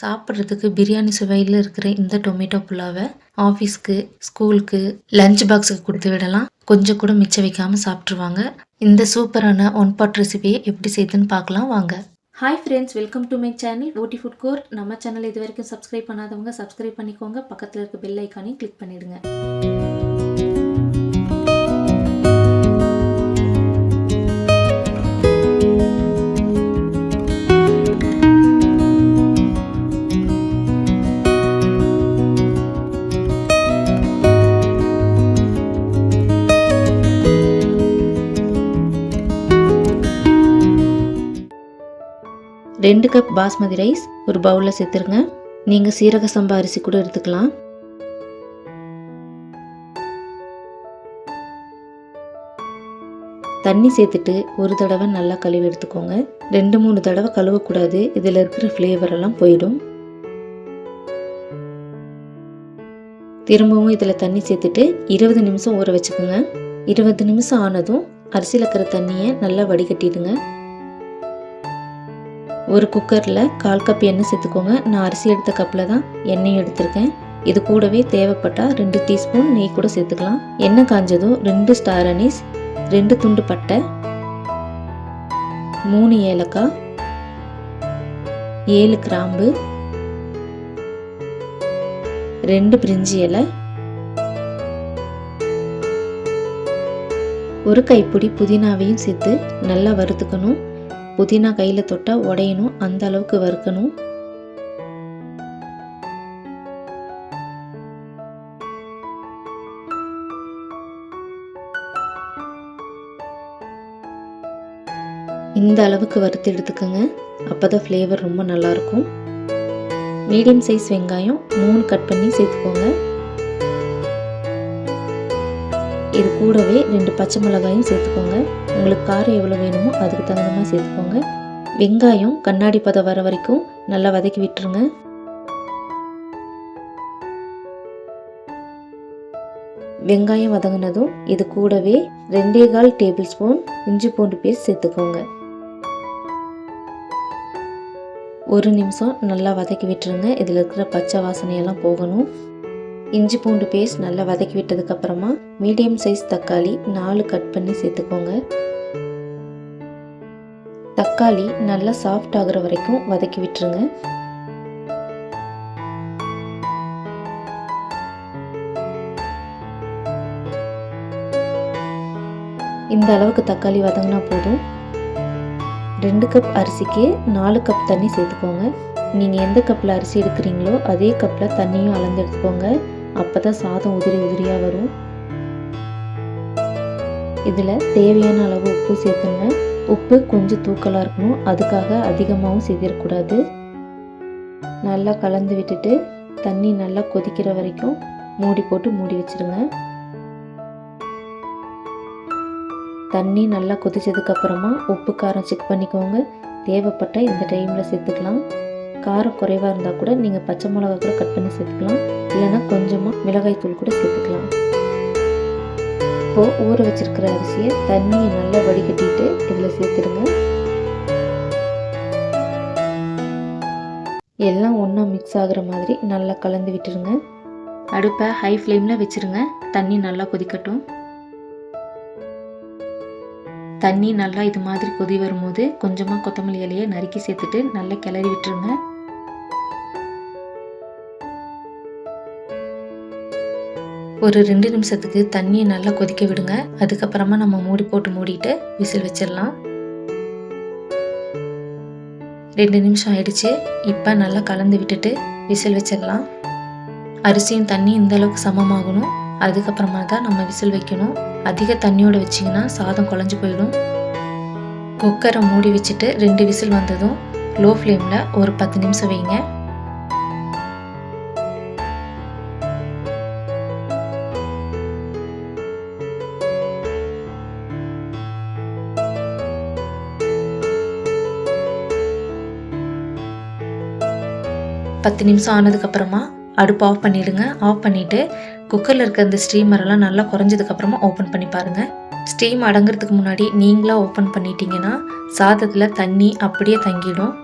சாப்பிட்றதுக்கு பிரியாணி சுவையில் இருக்கிற இந்த டொமேட்டோ புலாவை ஆஃபீஸ்க்கு ஸ்கூலுக்கு லஞ்ச் பாக்ஸுக்கு கொடுத்து விடலாம். கொஞ்சம் கூட மிச்சம் வைக்காமல் சாப்பிட்ருவாங்க இந்த சூப்பரான ஒன் பாட் ரெசிபியை எப்படி செய்யுதுன்னு பார்க்கலாம் வாங்க. Hi friends welcome to my channel ஓட்டி ஃபுட் கோர் நம்ம சேனல் இது வரைக்கும் சப்ஸ்கிரைப் பண்ணாதவங்க சப்ஸ்கிரைப் பண்ணிக்கோங்க. பக்கத்தில் இருக்க பெல் ஐக்கானையும் கிளிக் பண்ணிடுங்க. ரெண்டு கப் பாஸ்மதி ரைஸ் ஒரு பவுலில் சேர்த்துருங்க. நீங்கள் சீரக சம்பா அரிசி கூட எடுத்துக்கலாம். தண்ணி சேர்த்துட்டு ஒரு தடவை நல்லா கழுவி எடுத்துக்கோங்க. ரெண்டு மூணு தடவை கழுவக்கூடாது. இதில் இருக்கிற ஃப்ளேவர் எல்லாம் போயிடும். திரும்பவும் இதில் தண்ணி சேர்த்துட்டு இருபது நிமிஷம் ஊற வச்சுக்கோங்க. இருபது நிமிஷம் ஆனதும் அரிசியில் இருக்கிற தண்ணியை நல்லா வடிகட்டிடுங்க. ஒரு குக்கரில் கால் கப் எண்ணெய் சேர்த்துக்கோங்க. நான் அரிசி எடுத்த கப்பில் தான் எண்ணெய் எடுத்திருக்கேன். இது கூடவே தேவைப்பட்டால் ரெண்டு டீஸ்பூன் நெய் கூட சேர்த்துக்கலாம். எண்ணெய் காஞ்சதும் ரெண்டு ஸ்டார் அனீஸ் ரெண்டு துண்டு பட்டை மூணு ஏலக்காய் ஏழு கிராம்பு ரெண்டு பிரிஞ்சி இலை ஒரு கைப்பிடி புதினாவையும் சேர்த்து நல்லா வறுத்துக்கணும். புதினா கையில் தொட்டால் உடையணும் அந்த அளவுக்கு வறுக்கணும். இந்த அளவுக்கு வறுத்து எடுத்துக்கோங்க. அப்போ தான் ஃப்ளேவர் ரொம்ப நல்லாயிருக்கும். மீடியம் சைஸ் வெங்காயம் மூணு கட் பண்ணி சேர்த்துக்கோங்க. இது கூடவே ரெண்டு பச்சை மிளகாயும் சேர்த்துக்கோங்க. உங்களுக்கு காரம் எவ்வளோ வேணுமோ அதுக்கு தகுந்த மாதிரி சேர்த்துக்கோங்க. வெங்காயம் கண்ணாடி பதம் வர வரைக்கும் நல்லா வதக்கி விட்டுருங்க. வெங்காயம் வதங்கினதும் இது கூடவே ரெண்டே கால் டேபிள் ஸ்பூன் இஞ்சி பூண்டு பேஸ்ட் சேர்த்துக்கோங்க. ஒரு நிமிஷம் நல்லா வதக்கி விட்டுருங்க. இதில் இருக்கிற பச்சை வாசனையெல்லாம் போகணும். இஞ்சி பூண்டு பேஸ்ட் நல்லா வதக்கி விட்டதுக்கப்புறமா மீடியம் சைஸ் தக்காளி நாலு கட் பண்ணி சேர்த்துக்கோங்க. தக்காளி நல்லா சாஃப்ட் ஆகுற வரைக்கும் வதக்கி விட்டுருங்க. இந்த அளவுக்கு தக்காளி வதங்கினா போதும். ரெண்டு கப் அரிசிக்கு நாலு கப் தண்ணி சேர்த்துக்கோங்க. நீங்கள் எந்த கப்பில் அரிசி எடுக்கிறீங்களோ அதே கப்பில் தண்ணியும் அளந்து எடுத்துக்கோங்க. அப்போ தான் சாதம் உதிரி உதிரியாக வரும். இதில் தேவையான அளவு உப்பு சேர்த்துங்க. உப்பு கொஞ்சம் தூக்கலாக இருக்கணும். அதுக்காக அதிகமாகவும் செய்திடக்கூடாது நல்லா கலந்து விட்டுட்டு தண்ணி நல்லா கொதிக்கிற வரைக்கும் மூடி போட்டு மூடி வச்சுருங்க. தண்ணி நல்லா கொதிச்சதுக்கப்புறமா உப்பு காரம் செக் பண்ணிக்கோங்க. தேவைப்பட்ட இந்த டைமில் சேர்த்துக்கலாம். காரம் குறைவாக இருந்தால் கூட நீங்கள் பச்சை மிளகா கூட கட் பண்ணி சேர்த்துக்கலாம். இல்லைன்னா கொஞ்சமாக மிளகாய் தூள் கூட சேர்த்துக்கலாம். இப்போது ஊற வச்சிருக்கிற அரிசியை தண்ணியை நல்லா வடிகட்டிட்டு இதில் சேர்த்துடுங்க. எல்லாம் ஒன்றா மிக்ஸ் ஆகிற மாதிரி நல்லா கலந்து விட்டுருங்க. அடுப்பை ஹை ஃப்ளேமில் வச்சுருங்க. தண்ணி நல்லா கொதிக்கட்டும். தண்ணி நல்லா இது மாதிரி கொதி வரும்போது கொஞ்சமாக கொத்தமல்லி இலையை நறுக்கி சேர்த்துட்டு நல்லா கிளறி விட்டுருங்க. ஒரு ரெண்டு நிமிஷத்துக்கு தண்ணியை நல்லா கொதிக்க விடுங்க. அதுக்கப்புறமா நம்ம மூடி போட்டு மூடிட்டு விசில் வச்சிடலாம். ரெண்டு நிமிஷம் ஆயிடுச்சு. இப்போ நல்லா கலந்து விட்டுட்டு விசில் வச்சிடலாம். அரிசியும் தண்ணி இந்தளவுக்கு சமமாகணும். அதுக்கப்புறமா தான் நம்ம விசில் வைக்கணும். அதிக தண்ணியோடு வச்சிங்கன்னா சாதம் குழஞ்சி போயிடும். குக்கரை மூடி வச்சுட்டு ரெண்டு விசில் வந்ததும் லோ ஃப்ளேமில் ஒரு பத்து நிமிஷம் வைங்க. பத்து நிமிஷம் ஆனதுக்கப்புறமா அடுப்பு ஆஃப் பண்ணிவிடுங்க ஆஃப் பண்ணிவிட்டு குக்கரில் இருக்க அந்த ஸ்டீமரெல்லாம் நல்லா குறைஞ்சதுக்கப்புறமா ஓப்பன் பண்ணி பாருங்கள் ஸ்டீம் அடங்கிறதுக்கு முன்னாடி நீங்களாக ஓப்பன் பண்ணிட்டீங்கன்னா சாதத்தில் தண்ணி அப்படியே தங்கிடும்.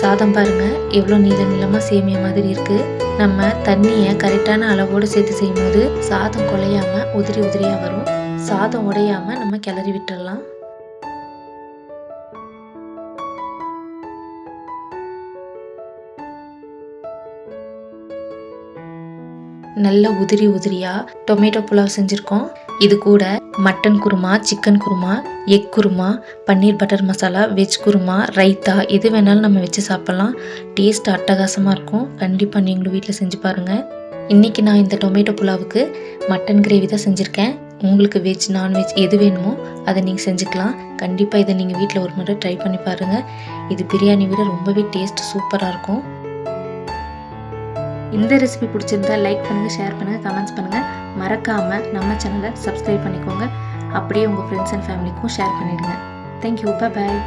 சாதம் பாருங்கள் எவ்வளோ நீள நீளமாக சேமியா மாதிரி இருக்குது நம்ம தண்ணியை கரெக்டான அளவோடு சேர்த்து செய்யும்போது சாதம் குலையாமல் உதிரி உதிரியாக வரும். சாதம் உடையாமல் நம்ம கிளறி விட்டுடலாம் நல்ல உதிரி உதிரியாக டொமேட்டோ புலாவ் செஞ்சுருக்கோம். இது கூட mutton kurma chicken kurma egg kurma paneer butter masala veg kurma raita எது வேணாலும் நம்ம வச்சு சாப்பிட்லாம். டேஸ்ட் அட்டகாசமாக இருக்கும். கண்டிப்பாக நீங்களும் வீட்டில் செஞ்சு பாருங்கள் இன்றைக்கி நான் இந்த டொமேட்டோ புலாவுக்கு மட்டன் கிரேவி தான் செஞ்சுருக்கேன். உங்களுக்கு வெஜ் நான்வெஜ் எது வேணுமோ அதை நீங்கள் செஞ்சுக்கலாம். கண்டிப்பாக இதை நீங்கள் வீட்டில் ஒரு முறை ட்ரை பண்ணி பாருங்கள் இது பிரியாணி விட ரொம்பவே டேஸ்ட் சூப்பராக இருக்கும். இந்த ரெசிபி பிடிச்சிருந்தா லைக் பண்ணுங்கள் ஷேர் பண்ணுங்கள் கமெண்ட்ஸ் பண்ணுங்கள் மறக்காமல் நம்ம சேனலை சப்ஸ்கிரைப் பண்ணிக்கோங்க. அப்படியே உங்கள் ஃப்ரெண்ட்ஸ் அண்ட் ஃபேமிலிக்கும் ஷேர் பண்ணிடுங்க. Thank you bye